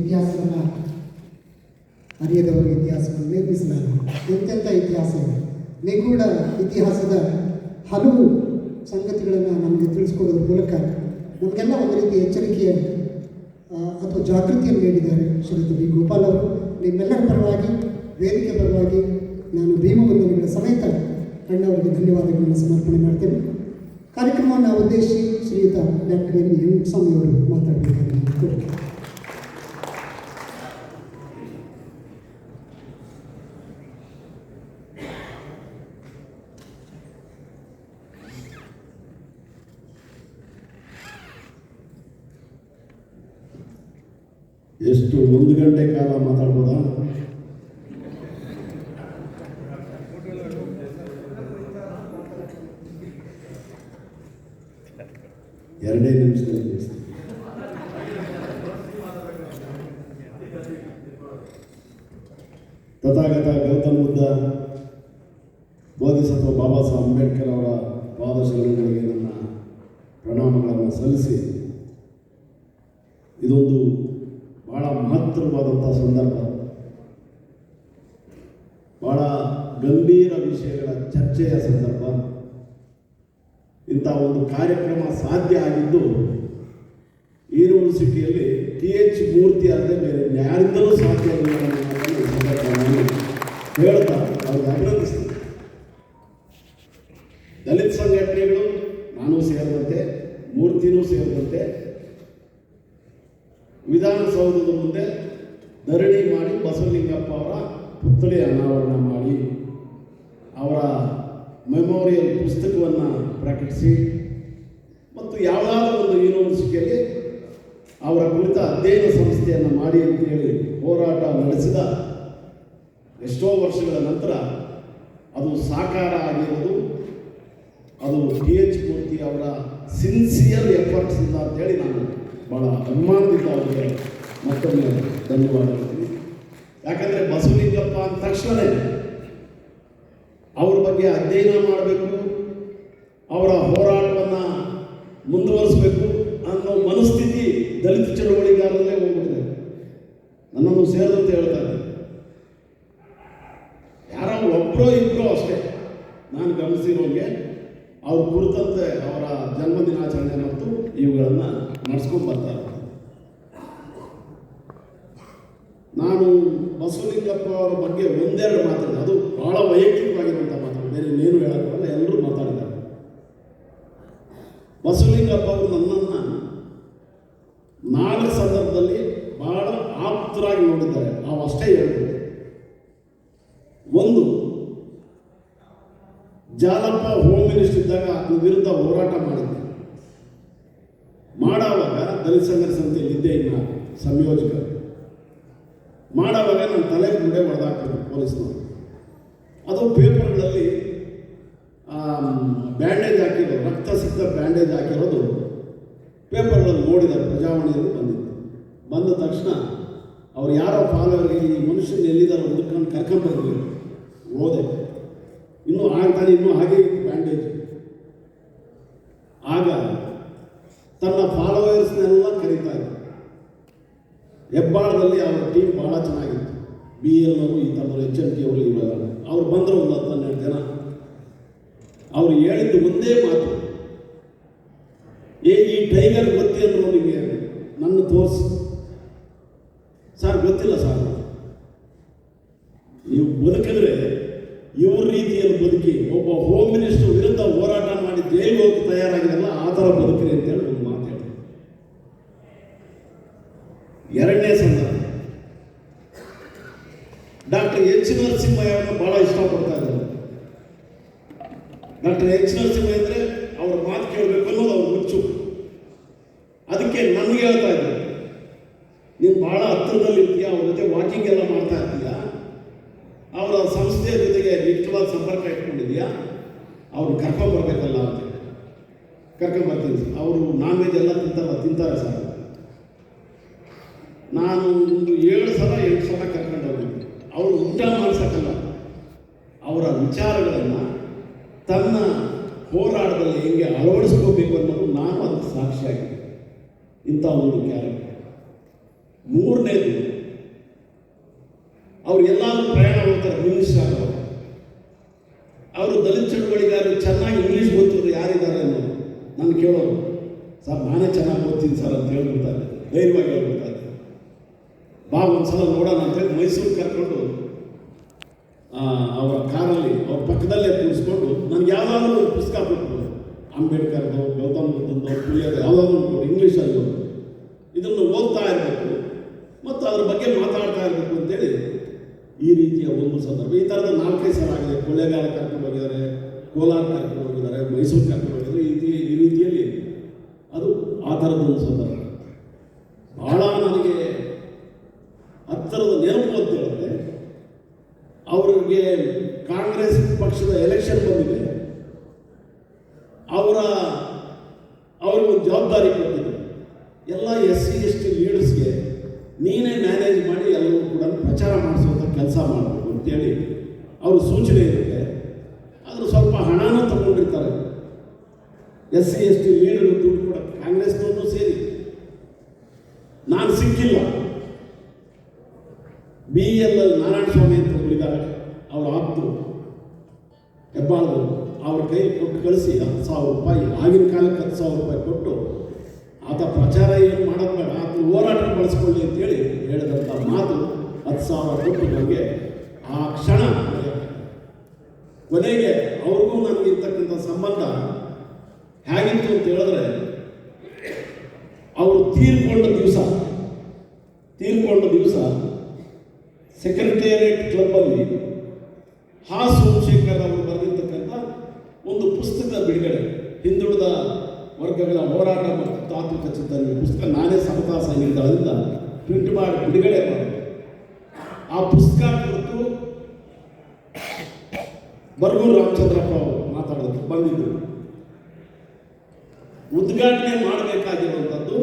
ಇತಿಹಾಸವನ್ನು ಅರಿಯದವರ ಇತಿಹಾಸವನ್ನು ನಿರ್ಮಿಸಲಾಗಿದೆ. ಎಂತೆಂಥ ಇತಿಹಾಸ ಇದೆ? ನಿಗೂಢ ಇತಿಹಾಸದ ಹಲವು ಸಂಗತಿಗಳನ್ನು ನಮಗೆ ತಿಳಿಸ್ಕೊಡೋದ್ರ ಮೂಲಕ ನಮಗೆಲ್ಲ ಒಂದು ರೀತಿ ಎಚ್ಚರಿಕೆಯ ಅಥವಾ ಜಾಗೃತಿಯನ್ನು ನೀಡಿದ್ದಾರೆ ಶ್ರೀಯುತ ಬಿ. ಗೋಪಾಲ್ ಅವರು. ನಿಮ್ಮೆಲ್ಲರ ಪರವಾಗಿ, ವೇದಿಕೆ ಪರವಾಗಿ ನಾನು ಭೀಮಬಂಧನಗಳ ಸಮೇತ ಕಣ್ಣವರಿಗೆ ಧನ್ಯವಾದಗಳನ್ನು ಸಮರ್ಪಣೆ ಮಾಡ್ತೇನೆ. ಕಾರ್ಯಕ್ರಮವನ್ನು ಉದ್ದೇಶಿ ಶ್ರೀಯುತ ಡಾಕ್ಟರ್ ಎಂ ಎಂ ಸ್ವಾಮಿ ಅವರು ಮಾತಾಡಬೇಕಾಗಿ ಕೋರಿಕೆ ಎಷ್ಟು ಒಂದು ಗಂಟೆ ಕಾಲ ಮಾತಾಡ್ಬೋದಾ ಎರಡೇ ನಿಮಿಷದಲ್ಲಿ. ತಥಾಗತ ಗೌತಮ ಬುದ್ಧ, ಬೋಧಿಸತ್ವ ಬಾಬಾ ಸಾಹೇಬ್ ಅಂಬೇಡ್ಕರ್ ಅವರ ಪಾದಶಗಳಿಗೆ ನನ್ನ ಪ್ರಣಾಮಗಳನ್ನು ಸಲ್ಲಿಸಿ ಇದೊಂದು ಬಹಳ ಮಹತ್ತರವಾದಂಥ ಸಂದರ್ಭ ಬಹಳ ಗಂಭೀರ ವಿಷಯಗಳ ಚರ್ಚೆಯ ಸಂದರ್ಭ. ಇಂಥ ಒಂದು ಕಾರ್ಯಕ್ರಮ ಸಾಧ್ಯ ಆಗಿದ್ದು ಯೂನಿವರ್ಸಿಟಿಯಲ್ಲಿ ಟಿ ಎಚ್ ಮೂರ್ತಿ ಅಲ್ಲದೆ ಬೇರೆ ಯಾರಿಂದಲೂ ಸಾಧ್ಯ ಹೇಳ್ತಾ ಅವ್ರಿಗೆ ದಲಿತ ಸಂಘಟನೆಗಳು ನಾನು ಸೇರಿದಂತೆ, ಮೂರ್ತಿನೂ ಸೇರಿದಂತೆ, ವಿಧಾನಸೌಧದ ಮುಂದೆ ಧರಣಿ ಮಾಡಿ ಬಸವಲಿಂಗಪ್ಪ ಅವರ ಪುತ್ಥಳಿ ಅನಾವರಣ ಮಾಡಿ ಮೆಮೋರಿಯಲ್ ಪುಸ್ತಕವನ್ನು ಪ್ರಕಟಿಸಿ ಮತ್ತು ಯಾವುದಾದ್ರೂ ಒಂದು ಯೂನಿವರ್ಸಿಟಿಯಲ್ಲಿ ಅವರ ಕುರಿತ ಅಧ್ಯಯನ ಸಂಸ್ಥೆಯನ್ನು ಮಾಡಿ ಅಂತ ಹೇಳಿ ಹೋರಾಟ ನಡೆಸಿದ ಎಷ್ಟೋ ವರ್ಷಗಳ ನಂತರ ಅದು ಸಾಕಾರ ಆಗಿರೋದು. ಅದು ಡಿ ಎಚ್ ಮೂರ್ತಿ ಅವರ ಸಿನ್ಸಿಯರ್ ಎಫರ್ಟ್ಸ್ ಇಂದ ಅಂತೇಳಿ ನಾನು ಭಾಳ ಅಭಿಮಾನದಿಂದ ಅವರಿಗೆ ಮತ್ತೊಮ್ಮೆ ಧನ್ಯವಾದ ಹೇಳ್ತೀನಿ. ಯಾಕಂದರೆ ಬಸವಲಿಂಗಪ್ಪ ಅಂದ ತಕ್ಷಣ ಬಗ್ಗೆ ಅಧ್ಯಯನ ಮಾಡಬೇಕು, ಅವರ ಹೋರಾಟವನ್ನು ಮುಂದುವರಿಸಬೇಕು ಅನ್ನೋ ಮನಸ್ಥಿತಿ ದಲಿತ ಚಳವಳಿಗಾರರಲ್ಲೇ ಹೋಗ್ಬಿಟ್ಟಿದೆ. ನನ್ನನ್ನು ಸೇರಿದಂತೆ ಹೇಳ್ತಾರೆ ಯಾರೋ ಒಬ್ಬರೋ ಇಬ್ಬರೋ ಅಷ್ಟೇ. ನಾನು ಗಮನಿಸಿರೋಂಗೆ ಅವ್ರ ಕುರಿತಂತೆ ಅವರ ಜನ್ಮದಿನಾಚರಣೆ ಮತ್ತು ಇವುಗಳನ್ನು ನಡೆಸ್ಕೊಂಡು ಬರ್ತಾರೆ ನಾನು ಬಸವಲಿಂಗಪ್ಪ ಅವರ ಬಗ್ಗೆ ಒಂದೆರಡು ಮಾತಾಡಿದೆ ಅದು ಬಹಳ ವೈಯಕ್ತಿಕವಾಗಿರುವಂಥ ಮಾತು. ಬೇರೆ ಇನ್ನೇನು ಹೇಳೋಕ್ಕಾಗಲ್ಲ, ಎಲ್ಲರೂ ಮಾತಾಡಿದ್ದಾರೆ. ಬಸವಲಿಂಗಪ್ಪ ಅವರು ನನ್ನನ್ನು ನಾಳೆ ಸಂದರ್ಭದಲ್ಲಿ ಬಹಳ ಆಪ್ತರಾಗಿ ನೋಡಿದ್ದಾರೆ. ನಾವು ಅಷ್ಟೇ ಹೇಳ್ಬೋದು. ಒಂದು, ಜಾಲಪ್ಪ ಹೋಮ್ ಮಿನಿಸ್ಟರ್ ಇದ್ದಾಗ ಅದರ ವಿರುದ್ಧ ಹೋರಾಟ ಮಾಡಿದ್ದೆ. ಮಾಡೋವಾಗ ದಲಿತ ಸಂಘರ್ಷ ಸಮಿತಿಯಲ್ಲಿ ಇದ್ದೆ ಇನ್ನು ಸಂಯೋಜಕ. ಮಾಡುವಾಗ ನನ್ನ ತಲೆ ಮುಂದೆ ಹೊಡೆದಾಕ್ತಾರೆ ಪೊಲೀಸ್ನವರು. ಅದು ಪೇಪರ್ಗಳಲ್ಲಿ ಬ್ಯಾಂಡೇಜ್ ಹಾಕಿರೋ, ರಕ್ತ ಸಿಕ್ತ ಬ್ಯಾಂಡೇಜ್ ಹಾಕಿರೋದು ಪೇಪರ್ಗಳಲ್ಲಿ ನೋಡಿದ್ದಾರೆ ಪ್ರಜಾವಾಣಿಯಲ್ಲಿ ಬಂದಿತ್ತು. ಬಂದ ತಕ್ಷಣ ಅವ್ರು ಯಾರೋ ಫಾಲೋವರ್ಗೆ ಈ ಮನುಷ್ಯನ ಎಲ್ಲಿದ್ದಾರೆ ಹುಡುಕೊಂಡು ಕರ್ಕೊಂಡ್ಬರ್ಬೇಕು ಓದೆ ಇನ್ನೂ ಆಗ್ತಾನೆ, ಇನ್ನೂ ಹಾಗೆ ಬ್ಯಾಂಡೇಜ್. ಆಗ ತನ್ನ ಫಾಲೋವರ್ಸ್ನೆಲ್ಲ ಕರೀತಾ ಇದ್ದ. ಹೆಬ್ಬಾಳದಲ್ಲಿ ಅವರ ಟೀಮ್ ಭಾಳ ಚೆನ್ನಾಗಿತ್ತು. ಬಿ ಎಲ್ ಅವರು ಈ ಥರದವ್ರು ಎಚ್ ಎನ್ ಟಿ ಅವರು ಇವಾಗ ಅವ್ರು ಬಂದರು ಒಂದು ಹತ್ತು ಹನ್ನೆರಡು ಜನ. ಅವ್ರು ಹೇಳಿದ್ದು ಒಂದೇ ಮಾತು. ಏ, ಈ ಟೈಗರ್ ಗೊತ್ತಿ ಅಂದ್ರು ನಿಮಗೆ ನನ್ನ ತೋರಿಸಿ. ಸರ್, ಗೊತ್ತಿಲ್ಲ ಸರ್. ನೀವು ಬದುಕಿದ್ರೆ ಇವ್ರ ರೀತಿಯಲ್ಲಿ ಬದುಕಿ, ಒಬ್ಬ ಹೋಮ್ ಮಿನಿಸ್ಟರ್ ವಿರುದ್ಧ ಹೋರಾಟ ಮಾಡಿ ಜೈಲಿಗೆ ಹೋಗಿ ತಯಾರಾಗಿದೆಲ್ಲ ಆ ಥರ ಬದುಕಿರಿ ಅಂತೇಳಿ ಒಂದು ಮಾತು ಹೇಳಿದೆ ಎರಡನೇ ಸಂದರ್ಭ ಡಾಕ್ಟರ್ ಎಚ್ ನರಸಿಂಹಯ್ಯವನ್ನು ಬಹಳ ಇಷ್ಟಪಡ್ತಾ ಇದ್ದಾರೆ ಡಾಕ್ಟರ್ ಎಚ್ ನರಸಿಂಹ ಅಂದರೆ ಅವ್ರ ಮಾತು ಕೇಳಬೇಕು ಅನ್ನೋದು ಅವ್ರ ಮುಚ್ಚು ಅದಕ್ಕೆ ನನಗೆ ಹೇಳ್ತಾ ಇದ್ದಾರೆ ನೀನು ಬಹಳ ಹತ್ತಿರದಲ್ಲಿ ಇರ್ತೀಯ ಅವ್ರ ಜೊತೆ ವಾಕಿಂಗ್ ಎಲ್ಲ ಮಾಡ್ತಾ ಇರ್ತೀಯ ಅವರ ಸಂಸ್ಥೆಯ ಜೊತೆಗೆ ನಿತ್ಯವಾದ ಸಂಪರ್ಕ ಇಟ್ಕೊಂಡಿದ್ಯಾ ಅವ್ರು ಕರ್ಕೊಂಬರ್ಬೇಕಲ್ಲ ಅಂತ ಕರ್ಕೊಂಬರ್ತೀನಿ ಅವರು ನಾನ್ ವೆಜ್ ಎಲ್ಲ ತಿಂತಾರ, ತಿಂತಾರೆ ಸರ್. ನಾನು ಒಂದು ಏಳು ಸಲ, ಎಂಟು ಸಲ ಕರ್ಕೊಂಡು ಹೋಗಿದ್ದೆ. ಅವರು ಊಟ ಮಾಡಿಸೋಕ್ಕಲ್ಲ. ಅವರ ವಿಚಾರಗಳನ್ನು ತನ್ನ ಹೋರಾಟದಲ್ಲಿ ಹೆಂಗೆ ಅಳವಡಿಸ್ಕೋಬೇಕು ಅನ್ನೋದು ನಾನು ಅದಕ್ಕೆ ಸಾಕ್ಷಿಯಾಗಿದೆ ಇಂಥ ಒಂದು ಕ್ಯಾರೆಕ್ಟರ್ ಮೂರನೇದು, ಅವ್ರು ಎಲ್ಲಾದ್ರೂ ಪ್ರಯಾಣ ಮಾಡ್ತಾರೆ ಮಿನಿಸ್ಟರ್ ಆಗೋರು ದಲಿತ ಚಳುವಳಿಗಾರರು ಚೆನ್ನಾಗಿ ಇಂಗ್ಲೀಷ್ ಗೊತ್ತಿದ್ರು ಯಾರಿದ್ದಾರೆ ನಾನು ಕೇಳೋರು ಸರ್, ನಾನೇ ಚೆನ್ನಾಗಿ ಓದ್ತೀನಿ ಸರ್ ಅಂತ ಹೇಳ್ಬಿಡ್ತಾರೆ. ಧೈರ್ಯವಾಗಿ ಹೇಳ್ಬಿಡ್ತಾರೆ. ಬಾ, ಒಂದ್ಸಲ ನೋಡೋಣ ಅಂತೇಳಿ ಮೈಸೂರು ಕರ್ಕೊಂಡು ಅವರ ಕಾರಲ್ಲಿ, ಅವ್ರ ಪಕ್ಕದಲ್ಲೇ ಕೂರಿಸ್ಕೊಂಡು ನನಗೆ ಯಾವುದಾದ್ರೂ ಒಂದು ಪುಸ್ತಕ ಕೊಟ್ಟು ಅಂಬೇಡ್ಕರ್ದು ಗೌತಮ್ ಬುದ್ಧಂದು ಪುಳಿಯೋದು ಯಾವುದಾದ್ರೂ ಒಂದು ಇಂಗ್ಲೀಷಲ್ಲಿ ಇದನ್ನು ಓದ್ತಾ ಇರಬೇಕು. ಮತ್ತು ಅದ್ರ ಬಗ್ಗೆ ಮಾತಾಡ್ತಾ ಈ ರೀತಿಯ ಒಂದು ಸಂದರ್ಭ. ಈ ಥರದ ನಾಲ್ಕೈದು ಸಲ ಆಗಿದೆ. ಕೊಳ್ಳೇಗಾಲ ಕರ್ಕೊಂಡು ಹೋಗಿದ್ದಾರೆ, ಕೋಲಾರ ಕರ್ಕೊಂಡು ಹೋಗಿದ್ದಾರೆ, ಮೈಸೂರು ಕರ್ಕೊಂಡು ಹೋಗಿದ್ದಾರೆ. ಈ ರೀತಿ ಈ ರೀತಿಯಲ್ಲಿ ಅದು ಆ ಥರದ ಒಂದು ಸಂದರ್ಭ. ಭಾಳ ನನಗೆ ಹತ್ತಿರದ ನೆನಪು ಅಂತ ಹೇಳಿದ್ರೆ, ಅವರಿಗೆ ಕಾಂಗ್ರೆಸ್ ಪಕ್ಷದ ಎಲೆಕ್ಷನ್ ಬಂದಿದೆ. ಅವರ ಅವ್ರಿಗೆ ಒಂದು ಜವಾಬ್ದಾರಿ ಕೊಟ್ಟಿದೆ ಎಲ್ಲ ಎಸ್ ಸಿ, ಎಸ್ ಟಿ ಲೀಡರ್ಸ್ಗೆ ನೀನೇ ಮ್ಯಾನೇಜ್ ಮಾಡಿ ಎಲ್ಲರೂ ಕೂಡ ಪ್ರಚಾರ ಮಾಡಿಸುವಂಥ ಕೆಲಸ ಮಾಡಬೇಕು ಅಂತೇಳಿ ಅವ್ರ ಸೂಚನೆ ಇರುತ್ತೆ. ಆದರೂ ಸ್ವಲ್ಪ ಹಣನೂ ತಗೊಂಡಿರ್ತಾರೆ. ಎಸ್ ಸಿ ಎಸ್ ಟಿ ಏನು ದುಡ್ಡು ಕೂಡ ಕಾಂಗ್ರೆಸ್ನವರು ಸೇರಿ. ನಾನು ಸಿಕ್ಕಿಲ್ಲ. B L L Narayana Swamy ಅಂತ ಒಬ್ಬರಿದ್ದಾರೆ ಅವ್ರ ಆಪ್ತರು. ಹೆಬ್ಬಾಳರು ಅವ್ರ ಕೈ ಕೊಟ್ಟು ಕಳಿಸಿ ಹತ್ತು ಸಾವಿರ ರೂಪಾಯಿ. ಆಗಿನ ಕಾಲಕ್ಕೆ ಹತ್ತು ಸಾವಿರ ರೂಪಾಯಿ ಕೊಟ್ಟು ಆತ ಪ್ರಚಾರ ಏನು ಮಾಡೋದು ಬೇಡ. ಆತ ಹೋರಾಟ ಬಳಸ್ಕೊಳ್ಳಿ ಅಂತೇಳಿ ಹೇಳಿದಂಥ ಮಾತು ಹತ್ತು ಸಾವಿರ ಕೊಟ್ಟು ಆ ಕ್ಷಣ ಕೊನೆಗೆ ಅವ್ರಿಗೂ ನನಗೆ ಇರ್ತಕ್ಕಂಥ ಸಂಬಂಧ ಹೇಗಿತ್ತು ಅಂತ ಹೇಳಿದ್ರೆ, ಅವರು ತೀರ್ಕೊಂಡ ದಿವಸ ತೀರ್ಕೊಂಡ ದಿವಸ ಸೆಕ್ರೆಟೇರಿಯೇಟ್ ಕ್ಲಬ್ಬಲ್ಲಿ ಹಾ ಸೋಮಶೇಖರ್ ಅವರು ಬರೆದಿರ್ತಕ್ಕಂಥ ಒಂದು ಪುಸ್ತಕ ಬಿಡುಗಡೆ, ಹಿಂದುಳಿದ ವರ್ಗಗಳ ಹೋರಾಟ ಮತ್ತು ತಾತ್ವಿಕ ಚಿಂತನೆ ಪುಸ್ತಕ ನಾನೇ ಸಮತಾ ಅದರಿಂದ ಪ್ರಿಂಟ್ ಮಾಡಿ ಬಿಡುಗಡೆ ಮಾಡಿದೆ ಆ ಪುಸ್ತಕ ಕುರಿತು ಬರ್ಗೂರು ರಾಮಚಂದ್ರಪ್ಪ ಅವರು ಮಾತಾಡೋದಕ್ಕೆ ಬಂದಿದ್ದರು ಉದ್ಘಾಟನೆ ಮಾಡಬೇಕಾಗಿರುವಂಥದ್ದು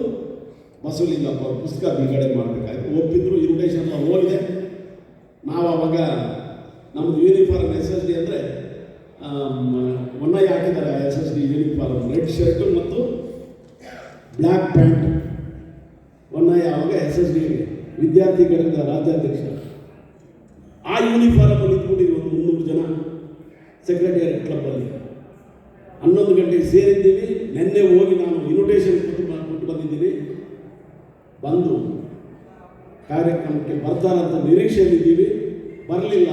ಬಸವಲಿಂಗಪ್ಪ ಅವರು, ಪುಸ್ತಕ ಬಿಡುಗಡೆ ಮಾಡಬೇಕಾಗಿತ್ತು. ಒಪ್ಪಿದ್ರು ಇನ್ವಿಟೇಷನ್ ಎಲ್ಲ ಹೋಗಿದೆ. ನಾವು ಅವಾಗ ನಮ್ಮ ಯೂನಿಫಾರ್ಮ್ ಎಸ್ ಎಸ್ ಡಿ ಅಂದರೆ ಮೊನ್ನೆ ಹಾಕಿದ್ದಾರೆ S S D uniform red shirt ಮತ್ತು ಬ್ಲ್ಯಾಕ್ ಪ್ಯಾಂಟ್ ಒನ್ನಯ್ಯ ಅವಾಗ ಎಸ್ ಎಸ್ ಡಿ ವಿದ್ಯಾರ್ಥಿಗಳಿಂದ ರಾಜ್ಯಾಧ್ಯಕ್ಷ ಆ ಯೂನಿಫಾರ್ಮಲ್ಲಿ ಇಟ್ಬಿಟ್ಟಿದ್ವಿ ಒಂದು ಮುನ್ನೂರು ಜನ ಸೆಕ್ರೆಟರಿಯೇಟ್ ಕ್ಲಬ್ಬಲ್ಲಿ ಹನ್ನೊಂದು ಗಂಟೆಗೆ ಸೇರಿದ್ದೀವಿ. ನಿನ್ನೆ ಹೋಗಿ ನಾನು ಇನ್ವಿಟೇಷನ್ ಕೊಟ್ಟು ಕೊಟ್ಟು ಬಂದಿದ್ದೀನಿ ಬಂದು ಕಾರ್ಯಕ್ರಮಕ್ಕೆ ಬರ್ತಾರಂತ ನಿರೀಕ್ಷೆಯಲ್ಲಿದ್ದೀವಿ. ಬರಲಿಲ್ಲ.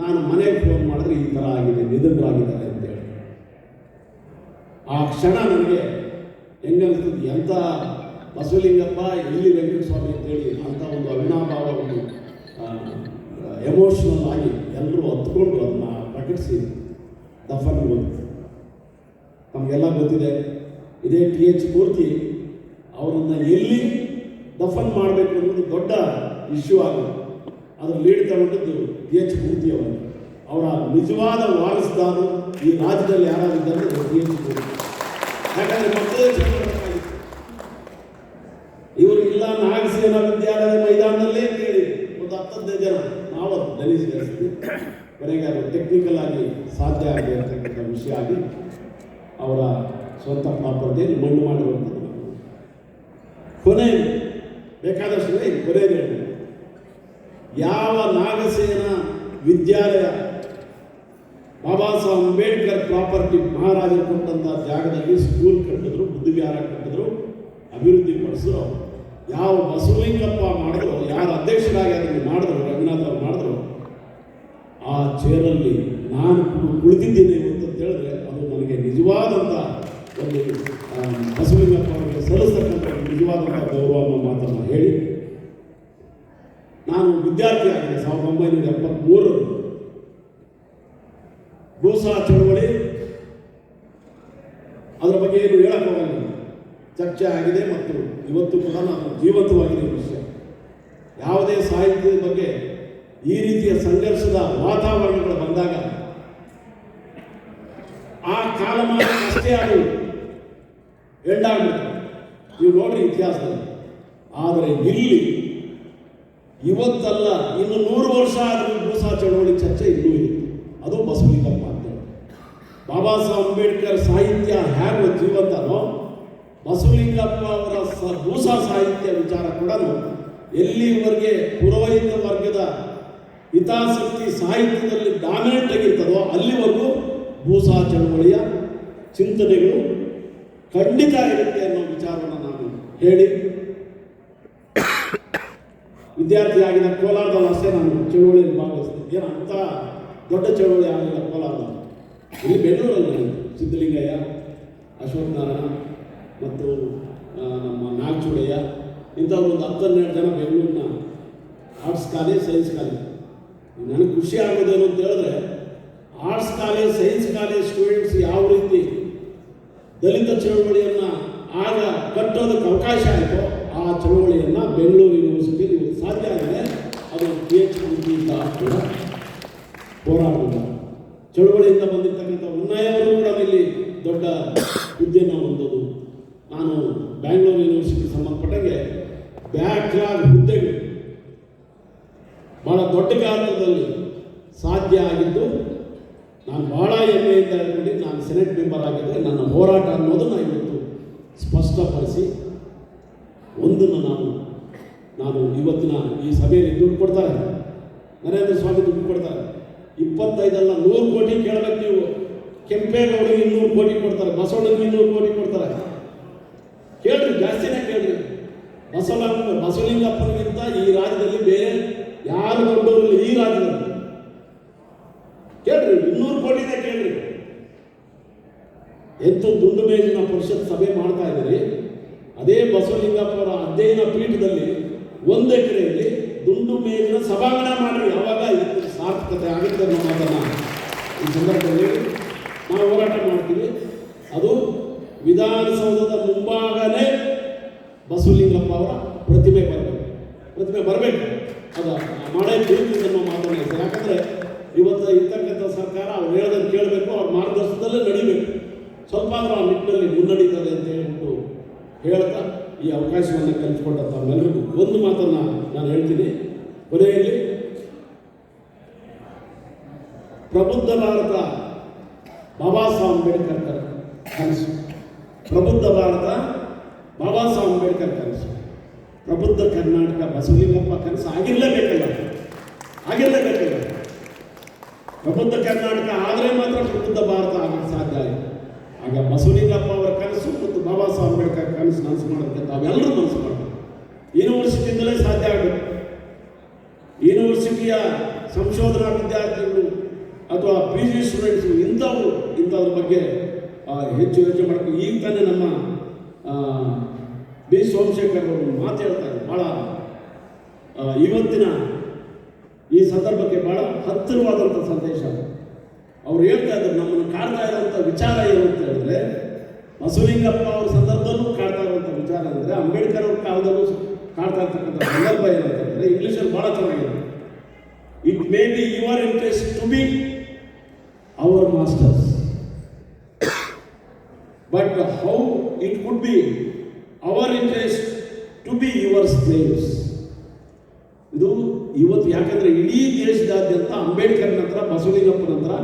ನಾನು ಮನೆಗೆ ಫೋನ್ ಮಾಡಿದ್ರೆ ಈ ಥರ ಆಗಿದೆ, ನಿಧನರಾಗಿದ್ದಾರೆ ಅಂತೇಳಿ ಆ ಕ್ಷಣ ನನಗೆ ಹೆಂಗನ್ಸ್ತದೆ ಎಂಥ ಬಸವಲಿಂಗಪ್ಪ, ಎಲ್ಲಿ ವೆಂಕಟಸ್ವಾಮಿ ಅಂತೇಳಿ ಅಂಥ ಒಂದು ಅವಿನಾಭಾವ ಒಂದು ಎಮೋಷನಲ್ ಆಗಿ ಎಲ್ಲರೂ ಹತ್ಕೊಂಡು ಅದನ್ನ ಪ್ರಕಟಿಸಿ ದಫನ್ ಬಂತು ನಮಗೆಲ್ಲ ಗೊತ್ತಿದೆ, ಇದೇ ಟಿ ಎಚ್ ಮೂರ್ತಿ ಅವರನ್ನು ಎಲ್ಲಿ ದಫನ್ ಮಾಡಬೇಕು ಅನ್ನೋದು ದೊಡ್ಡ ಇಶ್ಯೂ ಆಗಿದೆ. ಅದು ಲೀಡ್ ತಗೊಂಡಿದ್ದು ಟಿ ಎಚ್ ಮೂರ್ತಿ ಅವರು. ಅವರ ನಿಜವಾದ ವಾರಸ್ದಾರು ಈ ರಾಜ್ಯದಲ್ಲಿ ಯಾರಾಗಿದ್ದಾರೆ ಟಿ ಎಚ್ ಮೂರ್ತಿ. ಯಾಕಂದ್ರೆ ಮತ್ತೆ. ಇವರು ಇಲ್ಲ, ನಾಗಸೇನ ವಿದ್ಯಾಲಯ ಮೈದಾನದಲ್ಲೇ ಕೇಳಿ ಒಂದು ಹತ್ತದೈದು ಜನ, ನಾವು ಕಳಿಸ್ತೀವಿ ಕೊನೆಗೆ ಅದು ಟೆಕ್ನಿಕಲ್ ಆಗಿ ಸಾಧ್ಯ ಆಗಿದೆ ಅಂತಕ್ಕಂಥ ವಿಷಯ ಆಗಿ ಅವರ ಸ್ವಂತ ಪ್ರಾಪರ್ಟಿಯಲ್ಲಿ ಮಣ್ಣು ಮಾಡಿರುವಂಥದ್ದು ಕೊನೆ ಬೇಕಾದಷ್ಟು ಇದೆ, ಹೇಳ್ತೀನಿ. ಯಾವ ನಾಗಸೇನ ವಿದ್ಯಾಲಯ ಬಾಬಾ ಸಾಹೇಬ್ ಅಂಬೇಡ್ಕರ್ ಪ್ರಾಪರ್ಟಿ ಮಹಾರಾಜರು ಕೊಟ್ಟಂಥ ಜಾಗದಲ್ಲಿ ಸ್ಕೂಲ್ ಕಟ್ಟಿದ್ರು ಬುದ್ಧಿವಿಹಾರ ಕಟ್ಟಿದ್ರು ಅಭಿವೃದ್ಧಿ ಪಡಿಸಿದ್ರು ಯಾವ ಬಸವಲಿಂಗಪ್ಪ ಮಾಡಿದ್ರು ಯಾರು ಅಧ್ಯಕ್ಷರಾಗಿ ಅದನ್ನು ಮಾಡಿದ್ರು ರಂಗನಾಥ್ ಮಾಡಿದ್ರು ಆ ಚೇರಲ್ಲಿ ನಾನು ಕುಳಿತಿದ್ದೇನೆ ಇವತ್ತು ಅಂತ ಹೇಳಿದ್ರೆ ಅದು ನನಗೆ ನಿಜವಾದಂಥ ಒಂದು ಹಸುವಿನ ಸಲ್ಲಿಸ್ತಕ್ಕಂಥ ನಿಜವಾದಂಥ ಗೌರವ ಅನ್ನೋ ಮಾತನ್ನು ಹೇಳಿ. ನಾನು ವಿದ್ಯಾರ್ಥಿ ಆಗಿದೆ ಸಾವಿರದ ಒಂಬೈನೂರ ಎಪ್ಪತ್ತ್ಮೂರರಲ್ಲಿ ಭೂಸಾ ಚಳವಳಿ, ಅದರ ಬಗ್ಗೆ ಏನು ಹೇಳಕ್ ಹೋಗಲ್ಲ. ಚರ್ಚೆ ಆಗಿದೆ ಮತ್ತು ಇವತ್ತು ಕೂಡ ನಾನು ಜೀವಂತವಾಗಿದೆ ವಿಷಯ ಯಾವುದೇ ಸಾಹಿತ್ಯದ ಬಗ್ಗೆ ಈ ರೀತಿಯ ಸಂಘರ್ಷದ ವಾತಾವರಣಗಳು ಬಂದಾಗ ಆ ಕಾಲಮಾನ ಅಷ್ಟೇ ಅದು ಎಂಡಾಗ್ಬಿಡುತ್ತೆ ನೀವು ನೋಡ್ರಿ ಇತಿಹಾಸದಲ್ಲಿ. ಆದರೆ ಇಲ್ಲಿ ಇವತ್ತಲ್ಲ, ಇನ್ನು ನೂರು ವರ್ಷ ಆದರೂ ಭೂಸಾ ಚಳವಳಿ ಚರ್ಚೆ ಇನ್ನೂ ಇದೆ. ಅದು ಬಸವಲಿಂಗಪ್ಪ ಅಂತೇಳಿ ಬಾಬಾ ಸಾಹೇಬ್ ಅಂಬೇಡ್ಕರ್ ಸಾಹಿತ್ಯ ಹೇಗೆ ಜೀವಂತನೋ, ಬಸವಲಿಂಗಪ್ಪ ಅವರ ಭೂಸಾ ಸಾಹಿತ್ಯ ವಿಚಾರ ಕೂಡ ಎಲ್ಲಿವರೆಗೆ ಪುರೋಹಿತ ವರ್ಗದ ಹಿತಾಸಕ್ತಿ ಸಾಹಿತ್ಯದಲ್ಲಿ ಡಾಮಿನೆಂಟ್ ಆಗಿರ್ತದೋ, ಅಲ್ಲಿವರೆಗೂ ಭೂಸಾ ಚಳುವಳಿಯ ಚಿಂತನೆಗಳು ಖಂಡಿತ ಇರುತ್ತೆ ಅನ್ನೋ ವಿಚಾರವನ್ನು ನಾನು ಹೇಳಿ. ವಿದ್ಯಾರ್ಥಿಯಾಗಿದ್ದ ಕೋಲಾರದ ಅಷ್ಟೇ ನಾನು ಚಳುವಳಿಯಲ್ಲಿ ಭಾಗವಹಿಸ್ತೀನಿ ಏನು ಅಂಥ ದೊಡ್ಡ ಚಳುವಳಿ ಆಗಿಲ್ಲ ಕೋಲಾರದಲ್ಲಿ ಇಲ್ಲಿ ಬೆಂಗಳೂರಲ್ಲಿ ಸಿದ್ದಲಿಂಗಯ್ಯ ಅಶೋಕ್ ನಾರಾಯಣ ಮತ್ತು ನಮ್ಮ ನಾಗಚೂಡಯ್ಯ, ಇಂಥವ್ರು ಒಂದು ಹತ್ತು ಹನ್ನೆರಡು ಜನ ಬೆಂಗಳೂರಿನ ಆರ್ಟ್ಸ್ ಕಾಲೇಜ್, ಸೈನ್ಸ್ ಕಾಲೇಜ್. ನನಗೆ ಖುಷಿ ಆಗೋದೇನು ಅಂತ ಹೇಳಿದ್ರೆ arts college science college students ಯಾವ ರೀತಿ ದಲಿತ ಚಳವಳಿಯನ್ನು ಆಗ ಕಟ್ಟೋದಕ್ಕೆ ಅವಕಾಶ ಆಯಿತು ಆ ಚಳವಳಿಯನ್ನು ಬೆಂಗಳೂರು ಯೂನಿವರ್ಸಿಟಿಯಲ್ಲಿ ಇವತ್ತು ಸಾಧ್ಯ ಆಗಿದೆ. ಅದು ಪಿ ಎಚ್ ಡಿ ಕೂಡ ಹೋರಾಟದ ಚಳವಳಿಯಿಂದ ಬಂದಿರತಕ್ಕಂಥ ಉನ್ನಯವರು ಕೂಡ ಇಲ್ಲಿ ದೊಡ್ಡ ಹುದ್ದೆಯನ್ನು ಹೊಂದೋದು. ನಾನು ಬ್ಯಾಂಗ್ಳೂರು ಯೂನಿವರ್ಸಿಟಿ ಸಂಬಂಧಪಟ್ಟಂಗೆ ಬ್ಯಾಕ್ಲಾಗ್ ಹುದ್ದೆಗಳು ಬಹಳ ದೊಡ್ಡ ಕಾಲದಲ್ಲಿ ಸಾಧ್ಯ ಆಗಿದ್ದು ನಾನು ಬಹಳ ಹೆಮ್ಮೆಯಿಂದ ಹೇಳ್ಕೊಂಡು ನಾನು ಸೆನೆಟ್ ಮೆಂಬರ್ ಆಗಿದ್ದರೆ ನನ್ನ ಹೋರಾಟ ಅನ್ನೋದನ್ನು ಇವತ್ತು ಸ್ಪಷ್ಟಪಡಿಸಿ ಒಂದನ್ನು ನಾನು ನಾನು ಇವತ್ತಿನ ಈ ಸಭೆಯಲ್ಲಿ ದುಡ್ಡು ಕೊಡ್ತಾರೆ ನರೇಂದ್ರ ಸ್ವಾಮಿ ದುಡ್ಡು ಕೊಡ್ತಾರೆ ಇಪ್ಪತ್ತೈದಲ್ಲ ನೂರು ಕೋಟಿ ಕೇಳಬೇಕು ನೀವು. ಕೆಂಪೇಗೌಡರಿಗೆ ಇನ್ನೂರು ಕೋಟಿ ಕೊಡ್ತಾರೆ ಬಸವಣ್ಣನಿಗೆ ಇನ್ನೂರು ಕೋಟಿ ಕೊಡ್ತಾರೆ. ಕೇಳ್ರಿ, ಜಾಸ್ತಿನೇ ಕೇಳ್ರಿ. ಬಸವಣ್ಣ ಬಸವಲಿಂಗಪ್ಪನಿಗಿಂತ ಈ ರಾಜ್ಯದಲ್ಲಿ ಬೇರೆ ಯಾರು ದೊಡ್ಡವರು ಈ ರಾಜ್ಯದಲ್ಲಿ ಕೇಳ್ರಿ ಇನ್ನೂರು ಕೋಟಿನೇ ಕೇಳ್ರಿ ಹೆಚ್ಚು ದುಂಡು ಮೇಜಿನ ಪರಿಷತ್ ಸಭೆ ಮಾಡ್ತಾ ಇದ್ದೀರಿ, ಅದೇ ಬಸವಲಿಂಗಪ್ಪರ ಅಧ್ಯಯನ ಪೀಠದಲ್ಲಿ ಒಂದು ಎಕರೆಯಲ್ಲಿ ದುಂಡು ಮೇಜಿನ ಸಭಾಂಗಣ ಮಾಡ್ರಿ, ಯಾವಾಗ ಸಾರ್ಥಕತೆ ಆಗುತ್ತೆ ಅನ್ನೋ ಮಾತನ್ನು ಈ ಸಂದರ್ಭದಲ್ಲಿ ನಾವು ಹೋರಾಟ ಮಾಡ್ತೀವಿ. ಅದು ವಿಧಾನಸೌಧದ ಮುಂಭಾಗನೇ ಬಸವಲಿಂಗಪ್ಪ ಅವರ ಪ್ರತಿಮೆ ಬರಬೇಕು. ಪ್ರತಿಮೆ ಬರಬೇಕು. ಅದು ಮಾಡೇ ಬೇಕು ನಮ್ಮ ಮಾತನ್ನು ಯಾಕಂದರೆ ಇವತ್ತು ಇರ್ತಕ್ಕಂಥ ಸರ್ಕಾರ ಅವ್ರು ಹೇಳೋದನ್ನು ಕೇಳಬೇಕು, ಅವ್ರ ಮಾರ್ಗದರ್ಶನದಲ್ಲೇ ನಡಿಬೇಕು. ಸ್ವಲ್ಪ ಆದರೂ ಆ ನಿಟ್ಟಿನಲ್ಲಿ ಮುನ್ನಡೀತದೆ ಅಂತ ಹೇಳ್ಬಿಟ್ಟು ಹೇಳ್ತಾ ಈ ಅವಕಾಶವನ್ನು ಕಲ್ಪಿಸಿಕೊಂಡ ತಮ್ಮೆಲ್ಲರಿಗೂ ಒಂದು ಮಾತನ್ನು ನಾನು ಹೇಳ್ತೀನಿ. ಕೊನೆಯಲ್ಲಿ, ಪ್ರಬುದ್ಧ ಭಾರತ ಬಾಬಾ ಸಾಹೇಬ್ ಅಂಬೇಡ್ಕರ್ ಕರ- ಕನಸು. ಪ್ರಬುದ್ಧ ಭಾರತ ಬಾಬಾ ಸಾಹೇಬ್ ಅಂಬೇಡ್ಕರ್ ಕನಸು. ಪ್ರಬುದ್ಧ ಕರ್ನಾಟಕ ಬಸವಲಿಂಗಪ್ಪ ಕನಸು ಆಗಿರಲೇಬೇಕಲ್ಲ. ಆಗಿರಲೇಬೇಕಲ್ಲ. ಪ್ರಬುದ್ಧ ಕರ್ನಾಟಕ ಆದರೆ ಮಾತ್ರ ಪ್ರಬುದ್ಧ ಭಾರತ ಆಗಕ್ಕೆ ಸಾಧ್ಯ ಆಗಿದೆ ಆಗ ಬಸವಲಿಂಗಪ್ಪ ಅವರ ಕನಸು ಮತ್ತು ಬಾಬಾ ಸಾಹೇಬ್ ಅಂಬೇಡ್ಕರ್ ಕನಸು ನನಸು ಮಾಡೋದಕ್ಕೆ ತಾವೆಲ್ಲರೂ ಮನಸ್ಸು ಮಾಡಬೇಕು. ಯೂನಿವರ್ಸಿಟಿಯಿಂದಲೇ ಸಾಧ್ಯ ಆಗಬೇಕು ಯೂನಿವರ್ಸಿಟಿಯ ಸಂಶೋಧನಾ ವಿದ್ಯಾರ್ಥಿಗಳು ಅಥವಾ ಪಿ ಜಿ ಸ್ಟೂಡೆಂಟ್ಸು ಇಂಥವು ಇಂಥವ್ರ ಬಗ್ಗೆ ಹೆಚ್ಚು ಯೋಚನೆ ಮಾಡಬೇಕು. ಈಗ ತಾನೇ ನಮ್ಮ ಬಿ ಸೋಮಶೇಖರ್ ಅವರು ಮಾತಾಡ್ತಾರೆ ಭಾಳ ಇವತ್ತಿನ ಈ ಸಂದರ್ಭಕ್ಕೆ ಭಾಳ ಹತ್ತಿರವಾದಂಥ ಸಂದೇಶ ಅವ್ರು ಹೇಳ್ತಾ ಇದ್ದಾರೆ ನಮ್ಮನ್ನು ಕಾಡ್ತಾ ಇರುವಂಥ ವಿಚಾರ ಏನು ಅಂತ ಹೇಳಿದ್ರೆ, ಬಸವಲಿಂಗಪ್ಪ ಅವ್ರ ಸಂದರ್ಭದಲ್ಲೂ ಕಾಡ್ತಾ ಇರುವಂಥ ವಿಚಾರ ಅಂದರೆ ಅಂಬೇಡ್ಕರ್ ಅವ್ರ ಕಾಲದಲ್ಲೂ ಕಾಡ್ತಾ ಇರ್ತಕ್ಕಂಥ ಸಂದರ್ಭ ಹೇಳಿದ್ರೆ ಇಂಗ್ಲೀಷಲ್ಲಿ ಭಾಳ ಚೆನ್ನಾಗಿದೆ. It may be your interest to be our masters but how it could be our interest to be your slaves ಇದು ಇವತ್ತು ಯಾಕಂದ್ರೆ ಇಡೀ ದೇಶದಾದ್ಯಂತ ಅಂಬೇಡ್ಕರ್ ನಂತರ ಬಸವಲಿಂಗಪ್ಪ ನಂತರ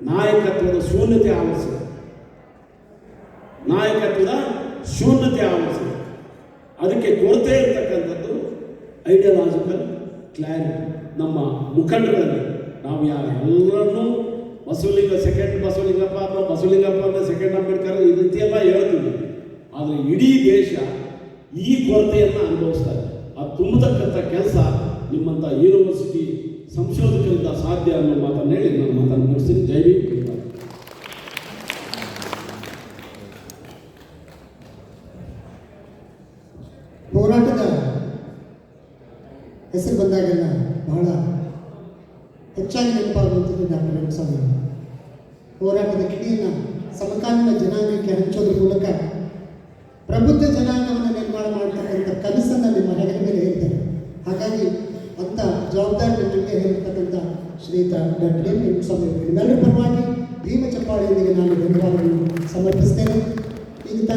ನಾಯಕತ್ವದ ಶೂನ್ಯತೆ ಆವರಿಸಿದೆ ನಾಯಕತ್ವದ ಶೂನ್ಯತೆ ಆವರಿಸಿದೆ ಅದಕ್ಕೆ ಕೊರತೆ ಇರತಕ್ಕಂಥದ್ದು ಐಡಿಯಾಲಜಿಕಲ್ ಕ್ಲಾರಿಟಿ ನಮ್ಮ ಮುಖಂಡರಲ್ಲಿ ನಾವು ಯಾರು? ಎಲ್ಲರನ್ನೂ ಬಸವಲಿಂಗ ಸೆಕೆಂಡ್ ಬಸವಲಿಂಗಪ್ಪ ಅಥವಾ ಬಸವಲಿಂಗಪ್ಪ ಅಂದ್ರೆ ಸೆಕೆಂಡ್ ಅಂಬೇಡ್ಕರ್ ಈ ರೀತಿಯೆಲ್ಲ ಹೇಳ್ತೀವಿ. ಆದರೆ ಇಡೀ ದೇಶ ಈ ಕೊರತೆಯನ್ನು ಅನುಭವಿಸ್ತಾ ಇದೆ. ಅದು ತುಂಬತಕ್ಕಂಥ ಕೆಲಸ ನಿಮ್ಮಂಥ ಯೂನಿವರ್ಸಿಟಿ ಸಂಶೋಧಕರಿಂದ ಸಾಧ್ಯ ಅನ್ನೋ ಮಾತನ್ನು ಹೇಳಿ ನಾನು ಮಾತನ್ನು ಮುಗಿಸ್ತೀನಿ. ಜೈವಿಕ ಹೋರಾಟದ ಹೆಸರು ಬಂದಾಗೆಲ್ಲ ಬಹಳ ಹೆಚ್ಚಾಗಿ ನೆನಪಾಗುವಂಥದ್ದು ಡಾಕ್ಟರ್ ವೆಂಕಟಸ್ವಾಮಿ ಹೋರಾಟದ ಕಿಡಿಯನ್ನು ಸಮಕಾಲೀನ ಜನಾಂಗಕ್ಕೆ ಹಂಚೋದ್ರ ಮೂಲಕ ಪ್ರಬುದ್ಧ ಜನಾಂಗವನ್ನು ನಿರ್ಮಾಣ ಮಾಡ್ತಕ್ಕಂಥ ಕನಸನ್ನು ನಿಮ್ಮ ಹೆಗಲ ಮೇಲೆ ಹೇಳ್ತಾರೆ ಹಾಗಾಗಿ ಅಂಥ ಜವಾಬ್ದಾರಿ ನಿಮಗೆ ಹೇಳಿರ್ತಕ್ಕಂಥ ಶ್ರೀಯುತ ಡಾಕ್ಟರ್ ಎಂ ವೆಂಕಟಸ್ವಾಮಿ ಎಲ್ಲರೂ ಪರವಾಗಿ ಭೀಮ ಚಪ್ಪಾಳೆಯೊಂದಿಗೆ ನಾನು ಧನ್ಯವಾದಗಳನ್ನು ಸಮರ್ಪಿಸ್ತೇನೆ. ಈಗ